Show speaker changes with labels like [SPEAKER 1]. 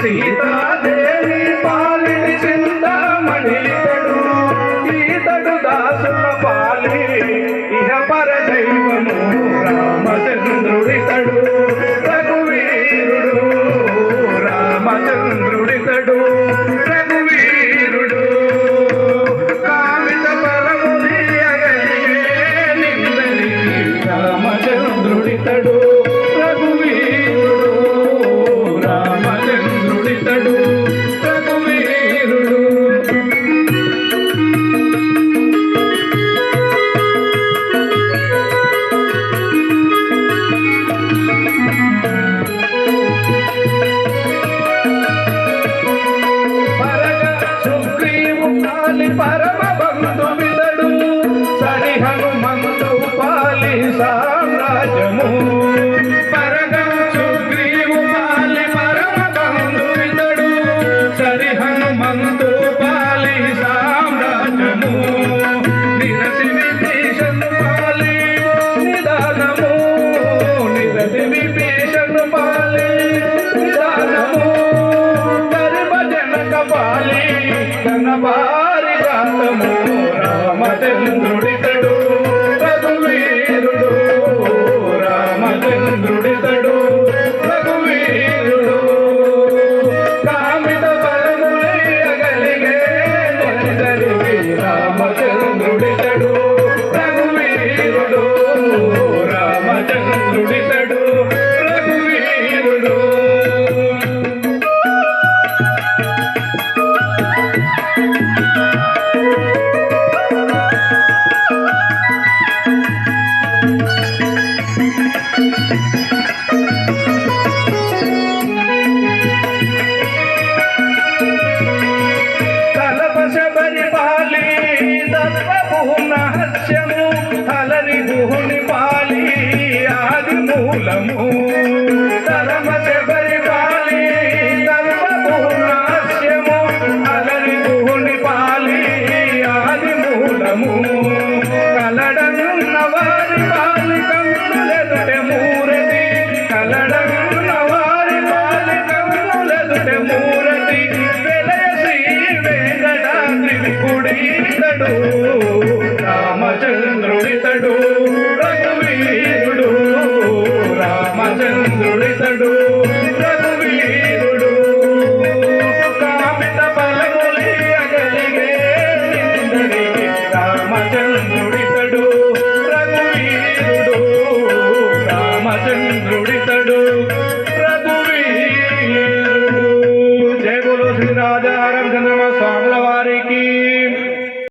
[SPEAKER 1] సీతాదేవి పాలిటి చింతామణి ఇతడు ఇతడు దాసుల పాలి ఇహ పర దైవము రామచంద్రుడితడు రఘువీరుడు రామచంద్రుడితడు. వారి రామచంద్రుడి సత్యము అలరి గుహుని పాలి ఆది మూలము కలపశబరి పాలి తత్వపూర్ణ అలరి గుహుని పాలి ఆది మూలము కలడన్న వారి పాలి కన్నులెదుట మూరతి కలడన్న వారి పాలి కన్నులెదుట మూరతి వెలయ శ్రీ వెంకటాద్రి రామచంద్రుడితడు రఘువీరుడు రామచంద్రుడు.